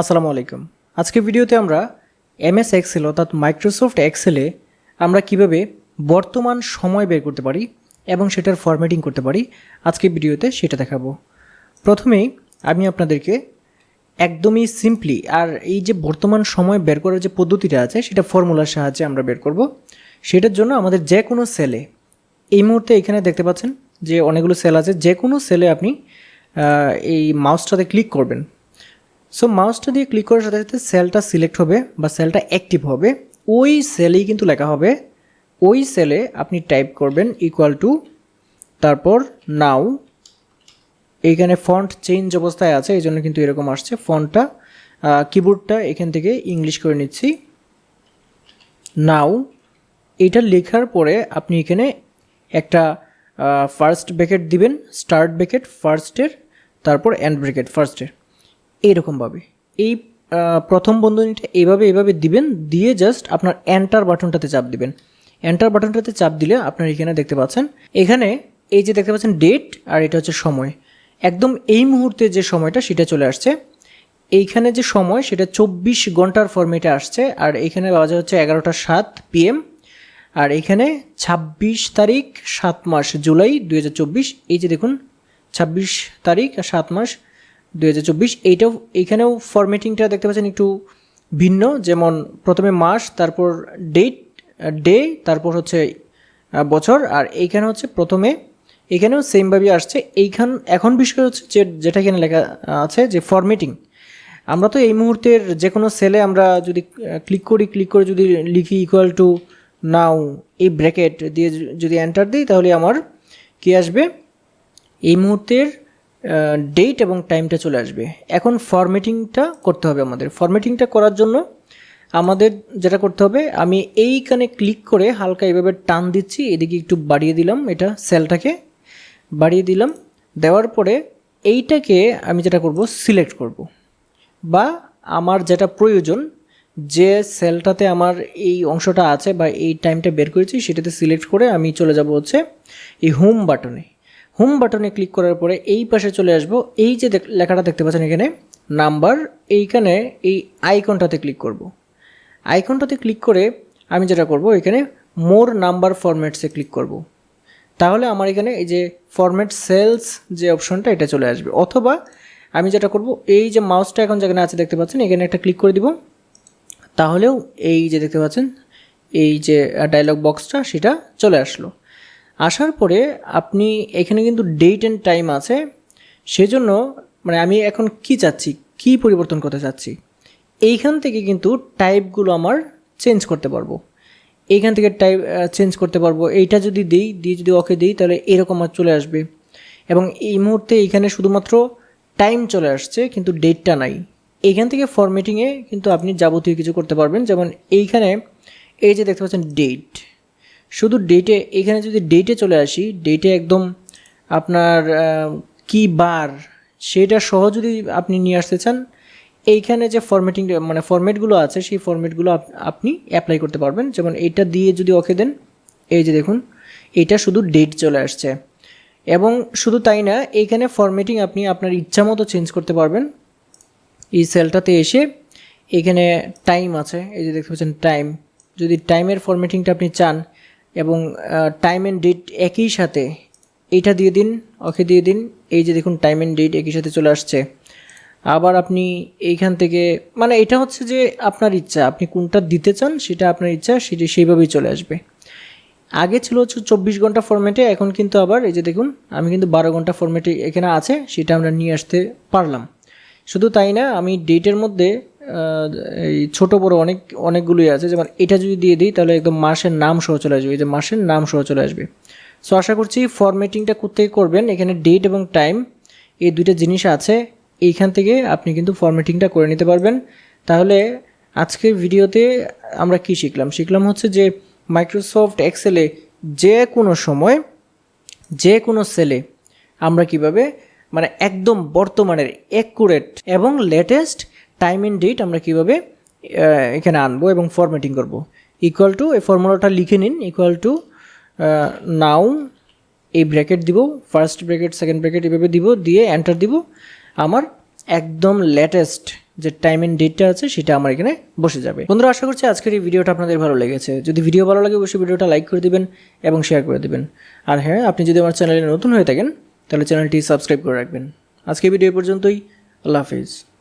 আসসালামু আলাইকুম। আজকের ভিডিওতে আমরা এমএস এক্সেল অর্থাৎ মাইক্রোসফট এক্সেলে আমরা কীভাবে বর্তমান সময় বের করতে পারি এবং সেটার ফরম্যাটিং করতে পারি, আজকের ভিডিওতে সেটা দেখাবো। প্রথমেই আমি আপনাদেরকে একদমই সিম্পলি আর এই যে বর্তমান সময় বের করার যে পদ্ধতিটা আছে, সেটা ফর্মুলার সাহায্যে আমরা বের করব। সেটার জন্য আমাদের যে কোনো সেলে এই মুহূর্তে এখানে দেখতে পাচ্ছেন যে অনেকগুলো সেল আছে যে কোনো সেলে আপনি এই মাউসটাতে ক্লিক করবেন। সো মাউসটা দিয়ে ক্লিক করার সাথে সাথে সেলটা সিলেক্ট হবে বা সেলটা অ্যাক্টিভ হবে। ওই সেলেই কিন্তু লেখা হবে, ওই সেলে আপনি টাইপ করবেন ইকুয়াল টু তারপর নাও এইখানে ফন্ট চেঞ্জ অবস্থায় আছে এই জন্য কিন্তু এরকম আসছে। ফন্টটা কিবোর্ডটা এখান থেকে ইংলিশ করে নিচ্ছি। নাও এটা লেখার পরে আপনি এখানে একটা ফার্স্ট ব্রেকেট দিবেন স্টার্ট ব্রেকেট ফার্স্টের তারপর এন্ড ব্রেকেট ফার্স্টের এইরকমভাবে এই প্রথম বন্ধনীটা এইভাবে এইভাবে দিবেন, দিয়ে জাস্ট আপনার এন্টার বাটনটাতে চাপ দিবেন। এন্টার বাটনটাতে চাপ দিলে আপনার এখানে দেখতে পাচ্ছেন, এখানে এই যে দেখতে পাচ্ছেন ডেট আর এটা হচ্ছে সময়। একদম এই মুহূর্তে যে সময়টা সেটা চলে আসছে। এইখানে যে সময় সেটা চব্বিশ ঘণ্টার ফর্মেটে আসছে, আর এখানে বাজে হচ্ছে এগারোটা সাত পিএম আর এখানে ছাব্বিশ তারিখ, সাত মাস, জুলাই দু হাজার চব্বিশ। এই যে দেখুন, ছাব্বিশ তারিখ আর সাত মাস দুই হাজার চব্বিশ, এইটাও, এইখানেও ফরম্যাটিংটা দেখতে পাচ্ছেন একটু ভিন্ন। যেমন প্রথমে মাস, তারপর ডেট ডে তারপর হচ্ছে বছর, আর এইখানে হচ্ছে প্রথমে। এখানেও সেমভাবে আসছে। এইখান, এখন বিষয় হচ্ছে যে, যেটা এখানে লেখা আছে যে ফরম্যাটিং আমরা তো এই মুহূর্তের যে কোনো সেলে আমরা যদি ক্লিক করি ক্লিক করে যদি লিখি ইকুয়াল টু নাও এই ব্র্যাকেট দিয়ে যদি এন্টার দিই, তাহলে আমার কি আসবে? এই মুহূর্তের ডেট এবং টাইমটা চলে আসবে। এখন ফরম্যাটিংটা করতে হবে আমাদের। ফরম্যাটিংটা করার জন্য আমাদের যেটা করতে হবে, আমি এইখানে ক্লিক করে হালকা এভাবে টান দিচ্ছি, এদিকে একটু বাড়িয়ে দিলাম এটা সেলটাকে বাড়িয়ে দিলাম, দেওয়ার পরে এইটাকে আমি যেটা করব সিলেক্ট করব। বা আমার যেটা প্রয়োজন, যে সেলটাতে আমার এই অংশটা আছে বা এই টাইমটা বের করেছি, সেটাতে সিলেক্ট করে আমি চলে যাব হচ্ছে এই হোম বাটনে হোম বাটনে ক্লিক করার পরে এই পাশে চলে আসব। এই যে লেখাটা দেখতে পাচ্ছেন এখানে নাম্বার এইখানে এই আইকনটাতে ক্লিক করব। আইকনটাতে ক্লিক করে আমি যেটা করব, এখানে মোর নাম্বার ফরম্যাটসে ক্লিক করব। তাহলে আমার এখানে এই যে ফরম্যাট সেলস যে অপশনটা এটা চলে আসবে। অথবা আমি যেটা করব, এই যে মাউসটা এখন যেখানে আছে দেখতে পাচ্ছেন, এখানে একটা ক্লিক করে দিব। তাহলেও এই যে দেখতে পাচ্ছেন, এই যে ডায়লগ বক্সটা সেটা চলে আসলো। আসার পরে আপনি এখানে কিন্তু ডেট অ্যান্ড টাইম আছে। সেজন্য মানে আমি এখন কি চাচ্ছি, কি পরিবর্তন করতে চাচ্ছি, এইখান থেকে কিন্তু টাইপগুলো আমার চেঞ্জ করতে পারব। এইখান থেকে টাইপ চেঞ্জ করতে পারব। এইটা যদি দিই, দিয়ে যদি ওকে দিই, তাহলে এরকম আর চলে আসবে। এবং এই মুহূর্তে এইখানে শুধুমাত্র টাইম চলে আসছে, কিন্তু ডেটটা নাই। এইখান থেকে ফরম্যাটিংয়ে কিন্তু আপনি যাবতীয় কিছু করতে পারবেন। যেমন এইখানে এই যে দেখতে পাচ্ছেন ডেট শুধু ডেটে এখানে যদি ডেটে চলে আসি ডেটে একদম আপনার কি বার, সেটা সহ যদি আপনি নিয়ে আসতে চান, এইখানে যে ফরম্যাটিং মানে ফরম্যাটগুলো আছে, সেই ফরম্যাটগুলো আপনি অ্যাপ্লাই করতে পারবেন। যেমন এইটা দিয়ে যদি ওকে দেন, এই যে দেখুন, এটা শুধু ডেট চলে আসছে। এবং শুধু তাই না এইখানে ফরম্যাটিং আপনি আপনার ইচ্ছা মতো চেঞ্জ করতে পারবেন। এই সেলটাতে এসে এখানে টাইম আছে, এই যে দেখতে পাচ্ছেন টাইম যদি টাইমের ফরম্যাটিংটা আপনি চান এবং টাইম অ্যান্ড ডেট একই সাথে এইটা দিয়ে দিন, ওকে দিয়ে দিন, এই যে দেখুন টাইম অ্যান্ড ডেট একই সাথে চলে আসছে। আবার আপনি এইখান থেকে মানে এটা হচ্ছে যে আপনার ইচ্ছা, আপনি কোনটা দিতে চান সেটা আপনার ইচ্ছা, সেটা সেইভাবেই চলে আসবে। আগে ছিল হচ্ছে চব্বিশ ঘণ্টা ফরম্যাটে এখন কিন্তু আবার এই যে দেখুন, আমি কিন্তু বারো ঘণ্টা ফরম্যাটে এখানে আছে, সেটা আমরা নিয়ে আসতে পারলাম। শুধু তাই না, আমি ডেটের মধ্যে এই ছোট বড় অনেক, অনেকগুলোই আছে। যেমন এটা যদি দিয়ে দিই, তাহলে একদম মাসের নাম সহ চলে আসবে। এই যে মাসের নাম সহ চলে আসবে। সো আশা করছি ফরম্যাটিংটা কোথায় করবেন? এখানে ডেট এবং টাইম এই দুইটা জিনিস আছে। এইখান থেকে আপনি কিন্তু ফরম্যাটিংটা করে নিতে পারবেন। তাহলে আজকের ভিডিওতে আমরা কি শিখলাম? শিখলাম হচ্ছে যে মাইক্রোসফট এক্সেলে যে কোনো সময়, যে কোনো সেলে আমরা কীভাবে মানে একদম বর্তমানের অ্যাকুরেট এবং লেটেস্ট টাইম এন্ড ডেট আমরা কীভাবে এখানে আনব এবং ফরম্যাটিং করব। ইকুয়াল টু এই ফর্মুলাটা লিখে নিন ইকুয়াল টু নাও এই ব্র্যাকেট দিব ফার্স্ট ব্র্যাকেট সেকেন্ড ব্র্যাকেট এভাবে দিব, দিয়ে এন্টার দিব। আমার একদম লেটেস্ট যে টাইম এন্ড ডেটটা আছে সেটা আমার এখানে বসে যাবে। বন্ধুরা, আশা করছি আজকের এই ভিডিওটা আপনাদের ভালো লেগেছে। যদি ভিডিও ভালো লাগে, অবশ্যই ভিডিওটা লাইক করে দিবেন এবং শেয়ার করে দিবেন। আর হ্যাঁ আপনি যদি আমার চ্যানেলে নতুন হয়ে থাকেন, তাহলে চ্যানেলটি সাবস্ক্রাইব করে রাখবেন। আজকে ভিডিও পর্যন্তই। আল্লাহ হাফিজ।